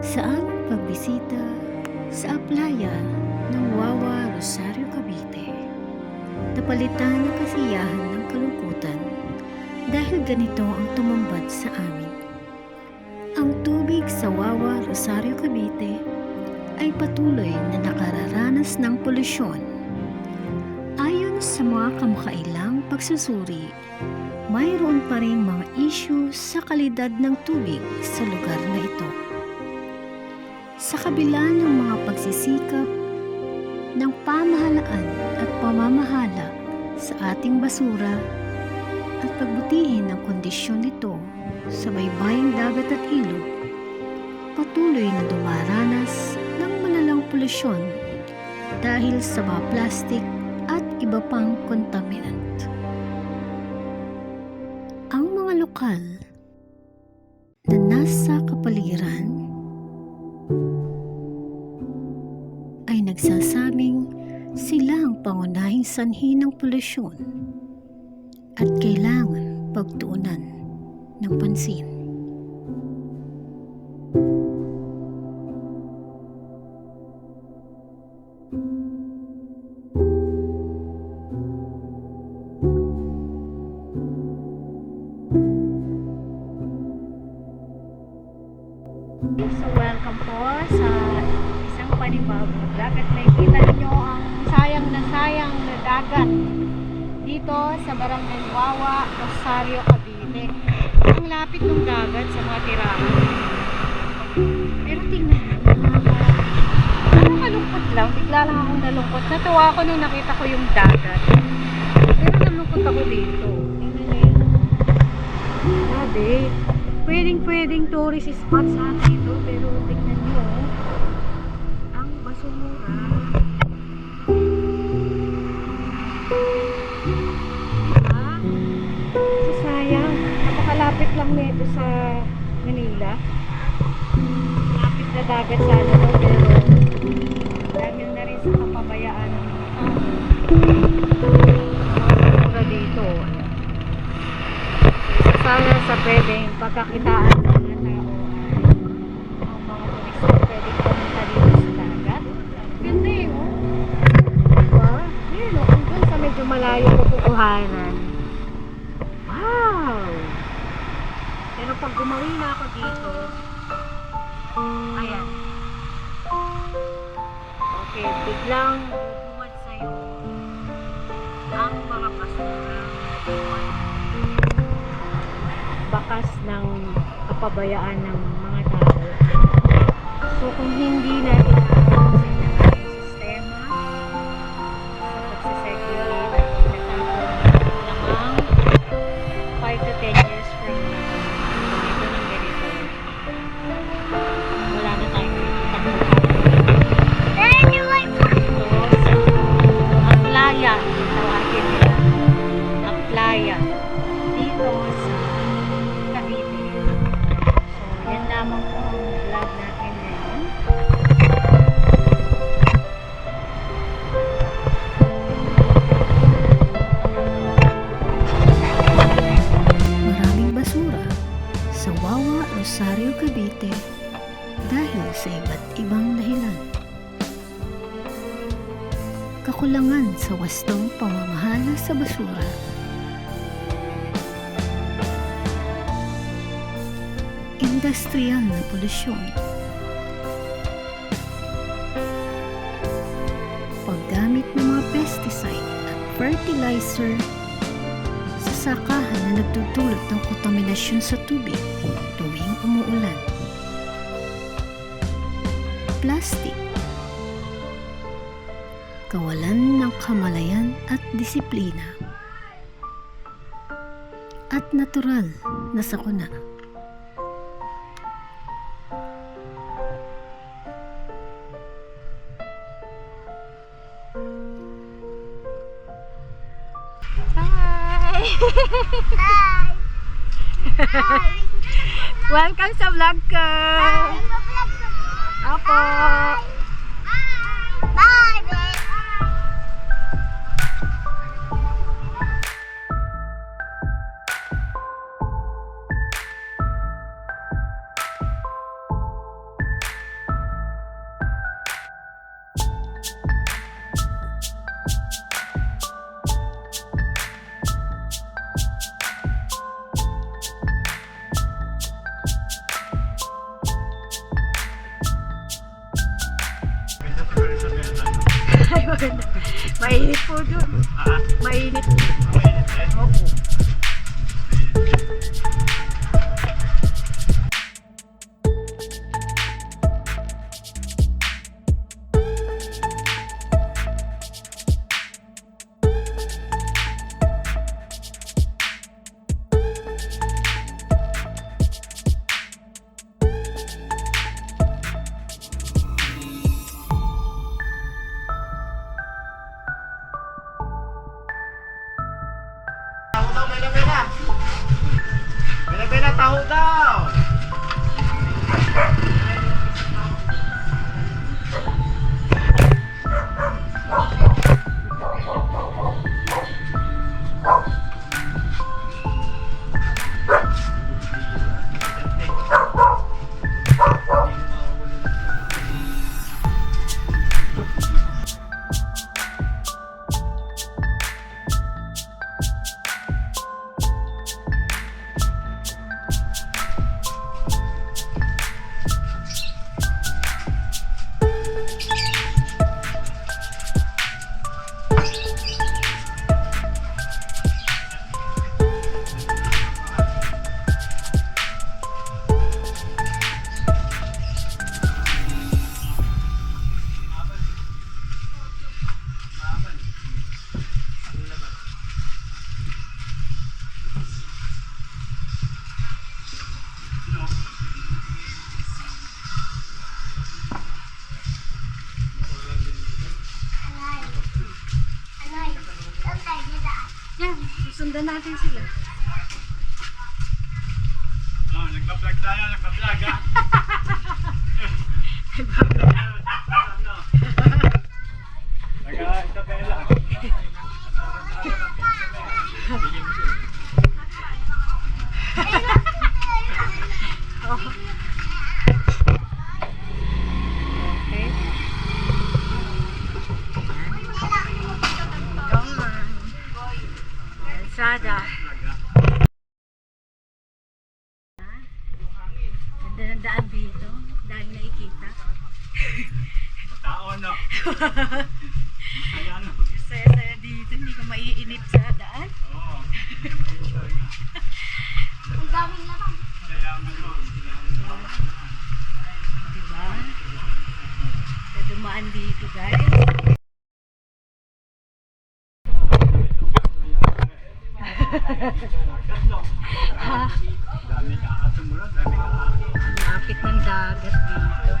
Sa pagbisita sa Aplaya ng Wawa Rosario Cavite, napalitan ng kasiyahan ng kalungkutan dahil ganito ang tumambad sa amin. Ang tubig sa Wawa Rosario Cavite ay patuloy na nakararanas ng polusyon. Ayon sa mga kamakailang pagsusuri, mayroon pa rin mga issue sa kalidad ng tubig sa lugar na ito. Sa kabila ng mga pagsisikap ng pamahalaan at pamamahala sa ating basura at pagbutihin ang kondisyon nito sa baybayang dagat at ilog, patuloy na dumaranas ng malalang polusyon dahil sa mga plastic at iba pang contaminant. Ang mga lokal na nasa kapaligiran nagsasabing sila ang pangunahing sanhi ng polusyon at kailangan pagtuunan ng pansin. At nakikita ninyo ang sayang na sayang na dagat dito sa Barangay Wawa, Rosario, Cavite. Ang lapit ng dagat sa mga tirahan. Pero tingnan mo, nakakalungkot lang. Bigla lang akong nalungkot. Natuwa ako nung nakita ko yung dagat. Pero nalungkot ako dito. Tingnan nyo yun. Grabe. Pwedeng pwedeng tourist spot sa atin ito, pero tingnan lang nito sa Manila. Lapit na dagat sa ano to, pero dahil na rin sa kapabayaan basura dito, isa sana sa pwedeng pagkakitaan ng Okay, biglang bubungad sa'yo ang mga basura bakas ng kapabayaan ng mga tao. So kung hindi natin sa wastong pamamahala sa basura. Industrial na polusyon. Paggamit ng mga pesticide at fertilizer sa sakahan na nagtutulot ng kontaminasyon sa tubig tuwing umuulan. Plastic Kawalan ng kamalayan at disiplina at natural na sakuna. Hi! Welcome sa vlog ko! Opo! Mainit po dun. Ah, Mainit. mainit eh. Opo. Bela Bela. Bela Bela, taho daw. Susundan natin sila. Oh, nagpa-vlog tayo, nagpa-vlog ah. Nag-Isabela. Okay. Yaman. Kalsada. Ganda ng daan dito. Dahil nakikita. Tao no. Ayan. Saya-saya dito. Hindi ka maiinip sa daan. Oo. Ang daming lamang. Mayaman no. Diba? Sa dumaan dito guys. Ha? Dami ka sumunod, dami ka. Lapit ng dagat dito.